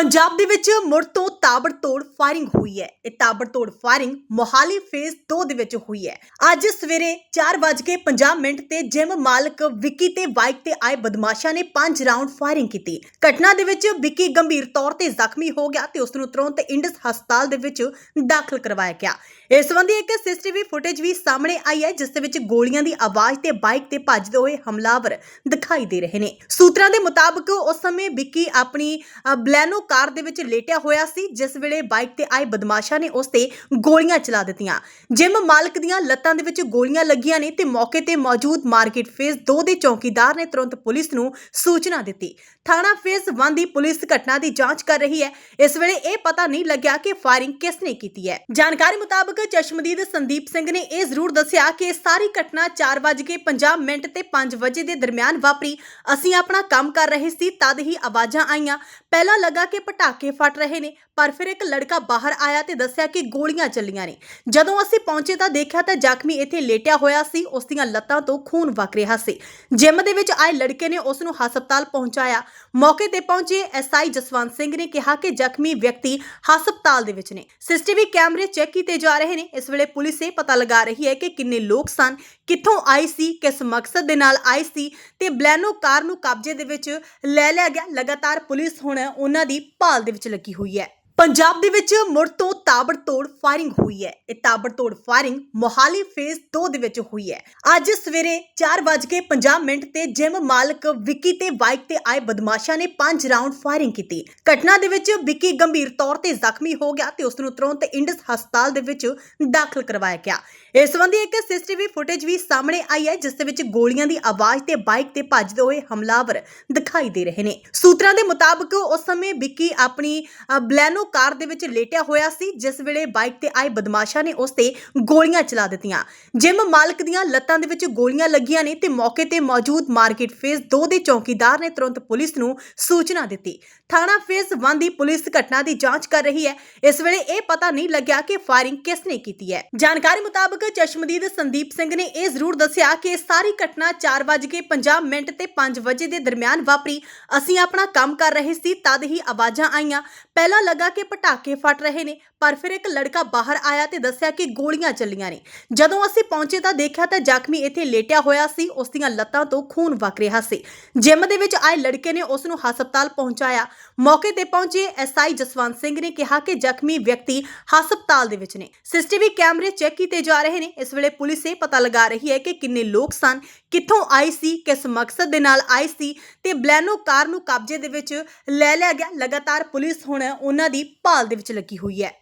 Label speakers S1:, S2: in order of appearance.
S1: ਪੰਜਾਬ ਦੇ ਵਿੱਚ ਮੁੜ ਤੋਂ ਤਾਬੜਤੋੜ ਫਾਇਰਿੰਗ ਹੋਈ ਹੈ। ਇਹ ਤਾਬੜਤੋੜ ਫਾਇਰਿੰਗ ਮੋਹਾਲੀ ਫੇਜ਼ 2 ਦੇ ਵਿੱਚ ਹੋਈ ਹੈ। ਅੱਜ ਸਵੇਰੇ 4:50 ਮਿੰਟ ਤੇ ਜਿਮ ਮਾਲਕ ਵਿੱਕੀ ਤੇ ਬਾਈਕ ਤੇ ਆਏ ਬਦਮਾਸ਼ਾਂ ਨੇ 5 ਰਾਉਂਡ ਫਾਇਰਿੰਗ ਕੀਤੀ। ਘਟਨਾ ਦੇ ਵਿੱਚ ਵਿੱਕੀ ਗੰਭੀਰ ਤੌਰ ਤੇ ਜ਼ਖਮੀ ਹੋ ਗਿਆ ਤੇ ਉਸ ਨੂੰ ਤੁਰੰਤ ਇੰਡਸ ਹਸਪਤਾਲ ਦੇ ਵਿੱਚ ਦਾਖਲ ਕਰਵਾਇਆ ਗਿਆ। ਇਸ ਸੰਬੰਧੀ ਇੱਕ ਸੀਸੀਟੀਵੀ ਫੁਟੇਜ ਵੀ ਸਾਹਮਣੇ ਆਈ ਹੈ ਜਿਸ ਦੇ ਵਿੱਚ ਗੋਲੀਆਂ ਦੀ ਆਵਾਜ਼ ਤੇ ਬਾਈਕ ਤੇ ਭੱਜਦੇ ਹੋਏ ਹਮਲਾਵਰ ਦਿਖਾਈ ਦੇ ਰਹੇ ਨੇ। ਸੂਤਰਾਂ ਦੇ ਮੁਤਾਬਕ ਉਸ ਸਮੇਂ ਵਿੱਕੀ ਆਪਣੀ ਅ, ਬਲੈਨੋ ਕਾਰ ਦੇ ਵਿੱਚ ਲੇਟਿਆ ਹੋਇਆ ਸੀ ਜਿਸ ਵੇਲੇ ਬਾਈਕ ਤੇ ਆਏ ਬਦਮਾਸ਼ਾਂ ਨੇ ਉਸ ਤੇ ਗੋਲੀਆਂ ਚਲਾ ਦਿੱਤੀਆਂ। ਜਿਮ ਮਾਲਕ ਦੀਆਂ ਲੱਤਾਂ ਦੇ ਵਿੱਚ ਗੋਲੀਆਂ ਲੱਗੀਆਂ ਨੇ ਤੇ ਮੌਕੇ ਤੇ ਮੌਜੂਦ ਮਾਰਕੀਟ ਫੇਜ਼ 2 ਦੇ ਚੌਕੀਦਾਰ ਨੇ ਤੁਰੰਤ ਪੁਲਿਸ ਨੂੰ ਸੂਚਨਾ ਦਿੱਤੀ। ਥਾਣਾ ਫੇਜ਼ 1 ਦੀ ਪੁਲਿਸ ਘਟਨਾ ਦੀ ਜਾਂਚ ਕਰ ਰਹੀ ਹੈ। ਇਸ ਵੇਲੇ ਇਹ ਪਤਾ ਨਹੀਂ ਲੱਗਿਆ ਕਿ ਫਾਇਰਿੰਗ ਕਿਸ ਨੇ ਕੀਤੀ ਹੈ। ਜਾਣਕਾਰੀ ਮੁਤਾਬਕ ਚਸ਼ਮਦੀਦ ਸੰਦੀਪ ਸਿੰਘ ਨੇ ਇਹ ਜ਼ਰੂਰ ਦੱਸਿਆ ਕਿ ਇਹ ਸਾਰੀ ਘਟਨਾ 4:50 ਮਿੰਟ ਤੇ 5 ਵਜੇ ਦੇ ਦਰਮਿਆਨ ਵਾਪਰੀ। ਅਸੀਂ ਆਪਣਾ ਕੰਮ ਕਰ ਰਹੇ ਸੀ, ਤਦ ਹੀ ਆਵਾਜ਼ਾਂ ਆਈਆਂ। ਪਹਿਲਾਂ ਲੱਗਾ ਕਿ ਪਟਾਕੇ ਫਟ ਰਹੇ ਨੇ, ਪਰ ਫਿਰ ਇੱਕ ਲੜਕਾ ਬਾਹਰ ਆਇਆ ਤੇ ਦੱਸਿਆ ਕਿ ਗੋਲੀਆਂ ਚੱਲੀਆਂ ਨੇ। ਜਦੋਂ ਅਸੀਂ ਪਹੁੰਚੇ ਤਾਂ ਦੇਖਿਆ ਤਾਂ ਜ਼ਖਮੀ ਇੱਥੇ ਲੇਟਿਆ ਹੋਇਆ ਸੀ, ਉਸ ਦੀਆਂ ਲੱਤਾਂ ਤੋਂ ਖੂਨ ਵਗ ਰਿਹਾ ਸੀ। ਜਿਮ ਦੇ ਵਿੱਚ ਆਏ ਲੜਕੇ ਨੇ ਉਸ ਨੂੰ ਹਸਪਤਾਲ ਪਹੁੰਚਾਇਆ। ਮੌਕੇ ਤੇ ਪਹੁੰਚੇ ਐਸਆਈ ਜਸਵੰਤ ਸਿੰਘ ਨੇ ਕਿਹਾ ਕਿ ਜ਼ਖਮੀ ਵਿਅਕਤੀ ਹਸਪਤਾਲ ਦੇ ਵਿੱਚ ਨੇ। ਸੀਸੀਟੀਵੀ ਕੈਮਰੇ ਚੈੱਕ ਕੀਤੇ ਜਾ ਰਹੇ ਨੇ। ਇਸ ਵੇਲੇ ਪੁਲਿਸ ਇਹ ਪਤਾ ਲਗਾ ਰਹੀ ਹੈ ਕਿ ਕਿੰਨੇ ਲੋਕ ਸਨ, ਕਿੱਥੋਂ ਆਏ ਸੀ, ਕਿਸ ਮਕਸਦ ਦੇ ਨਾਲ ਆਏ ਸੀ ਤੇ ਬਲੈਨੋ ਕਾਰ ਨੂੰ ਕਬਜ਼ੇ ਦੇ ਵਿੱਚ ਲੈ ਲਿਆ ਗਿਆ। ਲਗਾਤਾਰ ਪੁਲਿਸ ਹੁਣ ਉਹਨਾਂ ਦੀ ਭਾਲ ਦੇ ਵਿੱਚ ਲੱਗੀ ਹੋਈ ਹੈ। ਪੰਜਾਬ ਦੇ ਵਿੱਚ ਮੁੜ ਤੋਂ ਤਾਬੜਤੋੜ ਫਾਇਰਿੰਗ ਹੋਈ ਹੈ। ਇਹ ਤਾਬੜਤੋੜ ਫਾਇਰਿੰਗ ਮੋਹਾਲੀ ਫੇਜ਼ 2 ਦੇ ਵਿੱਚ ਹੋਈ ਹੈ। ਅੱਜ ਸਵੇਰੇ 4:50 ਮਿੰਟ ਤੇ ਜਿਮ ਮਾਲਕ ਵਿੱਕੀ ਤੇ ਬਾਈਕ ਤੇ ਆਏ ਬਦਮਾਸ਼ਾਂ ਨੇ 5 ਰਾਉਂਡ ਫਾਇਰਿੰਗ ਕੀਤੀ। ਘਟਨਾ ਦੇ ਵਿੱਚ ਵਿੱਕੀ ਗੰਭੀਰ ਤੌਰ ਤੇ ਜ਼ਖਮੀ ਹੋ ਗਿਆ ਤੇ ਉਸ ਨੂੰ ਤੁਰੰਤ ਇੰਡਸ ਹਸਪਤਾਲ ਦੇ ਵਿੱਚ ਦਾਖਲ ਕਰਵਾਇਆ ਗਿਆ। ਇਸ ਸੰਬੰਧੀ ਇੱਕ ਸੀਸੀਟੀਵੀ ਫੁਟੇਜ ਵੀ ਸਾਹਮਣੇ ਆਈ ਹੈ, ਜਿਸ ਦੇ ਵਿੱਚ ਗੋਲੀਆਂ ਦੀ ਆਵਾਜ਼ ਤੇ ਬਾਈਕ ਤੇ ਭੱਜਦੇ ਹੋਏ ਹਮਲਾਵਰ ਦਿਖਾਈ ਦੇ ਰਹੇ ਨੇ। ਸੂਤਰਾਂ ਦੇ ਮੁਤਾਬਕ ਉਸ ਸਮੇਂ ਵਿੱਕੀ ਆਪਣੀ ਬਲੈਨੋ ਕਾਰ ਦੇ ਵਿੱਚ ਲੇਟਿਆ ਹੋਇਆ ਸੀ, ਜਿਸ ਵੇਲੇ ਬਾਈਕ ਤੇ ਆਏ ਬਦਮਾਸ਼ਾਂ ਨੇ ਉਸ ਤੇ ਗੋਲੀਆਂ ਚਲਾ ਦਿੱਤੀਆਂ। ਜਿਮ ਮਾਲਕ ਦੀਆਂ ਲੱਤਾਂ ਦੇ ਵਿੱਚ ਗੋਲੀਆਂ ਲੱਗੀਆਂ ਨੇ ਤੇ ਮੌਕੇ ਤੇ ਮੌਜੂਦ ਮਾਰਕੀਟ ਫੇਜ਼ 2 ਦੇ ਚੌਕੀਦਾਰ ਨੇ ਤੁਰੰਤ ਪੁਲਿਸ ਨੂੰ ਸੂਚਨਾ ਦਿੱਤੀ। ਥਾਣਾ ਫੇਜ਼ 1 ਦੀ ਪੁਲਿਸ ਘਟਨਾ ਦੀ ਜਾਂਚ ਕਰ ਰਹੀ ਹੈ। ਇਸ ਵੇਲੇ ਇਹ ਪਤਾ ਨਹੀਂ ਲੱਗਿਆ ਕਿ ਫਾਇਰਿੰਗ ਕਿਸ ਨੇ ਕੀਤੀ ਹੈ। ਜਾਣਕਾਰੀ ਮੁਤਾਬਕ ਚਸ਼ਮਦੀਦ ਸੰਦੀਪ ਸਿੰਘ ਨੇ ਇਹ ਜ਼ਰੂਰ ਦੱਸਿਆ ਕਿ ਇਹ ਸਾਰੀ ਘਟਨਾ 4:50 ਮਿੰਟ ਤੇ 5 ਵਜੇ ਦੇ ਦਰਮਿਆਨ ਵਾਪਰੀ। ਅਸੀਂ ਆਪਣਾ ਕੰਮ ਕਰ ਰਹੇ ਸੀ, ਤਦ ਹੀ ਆਵਾਜ਼ਾਂ ਆਈਆਂ। ਪਹਿਲਾਂ ਲੱਗਾ ਕਿ ਪਟਾਕੇ ਫਟ ਰਹੇ ਨੇ, ਪਰ ਫਿਰ ਇੱਕ ਲੜਕਾ ਬਾਹਰ ਆਇਆ ਤੇ ਦੱਸਿਆ ਕਿ ਗੋਲੀਆਂ ਚੱਲੀਆਂ ਨੇ। ਜਦੋਂ ਅਸੀਂ ਪਹੁੰਚੇ ਤਾਂ ਦੇਖਿਆ ਤਾਂ ਜ਼ਖਮੀ ਇੱਥੇ ਲੇਟਿਆ ਹੋਇਆ ਸੀ, ਉਸ ਦੀਆਂ ਲੱਤਾਂ ਤੋਂ ਖੂਨ ਵਗ ਰਿਹਾ ਸੀ। ਜਿਮ ਦੇ ਵਿੱਚ ਆਏ ਲੜਕੇ ਨੇ ਉਸ ਨੂੰ ਹਸਪਤਾਲ ਪਹੁੰਚਾਇਆ। ਮੌਕੇ ਤੇ ਪਹੁੰਚੇ ਐਸਆਈ ਜਸਵੰਤ ਸਿੰਘ ਨੇ ਕਿਹਾ ਕਿ ਜ਼ਖਮੀ ਵਿਅਕਤੀ ਹਸਪਤਾਲ ਦੇ ਵਿੱਚ ਨੇ। ਸੀਸੀਟੀਵੀ ਕੈਮਰੇ ਚੈੱਕ ਕੀਤੇ ਜਾ ਰਹੇ ਨੇ। ਇਸ ਵੇਲੇ ਪੁਲਿਸ ਇਹ ਪਤਾ ਲਗਾ ਰਹੀ ਹੈ ਕਿ ਕਿੰਨੇ ਲੋਕ ਸਨ, ਕਿੱਥੋਂ ਆਏ ਸੀ, ਕਿਸ ਮਕਸਦ ਦੇ ਨਾਲ ਆਏ ਸੀ ਤੇ ਬਲੈਨੋ ਕਾਰ ਨੂੰ ਕਬਜ਼ੇ ਦੇ ਵਿੱਚ ਲੈ ਲਿਆ ਗਿਆ। ਲਗਾਤਾਰ ਪੁਲਿਸ ਹੁਣ ਉਹਨਾਂ ਦੀ ਦੀ ਭਾਲ ਦੇ ਵਿੱਚ ਲੱਗੀ ਹੋਈ ਹੈ।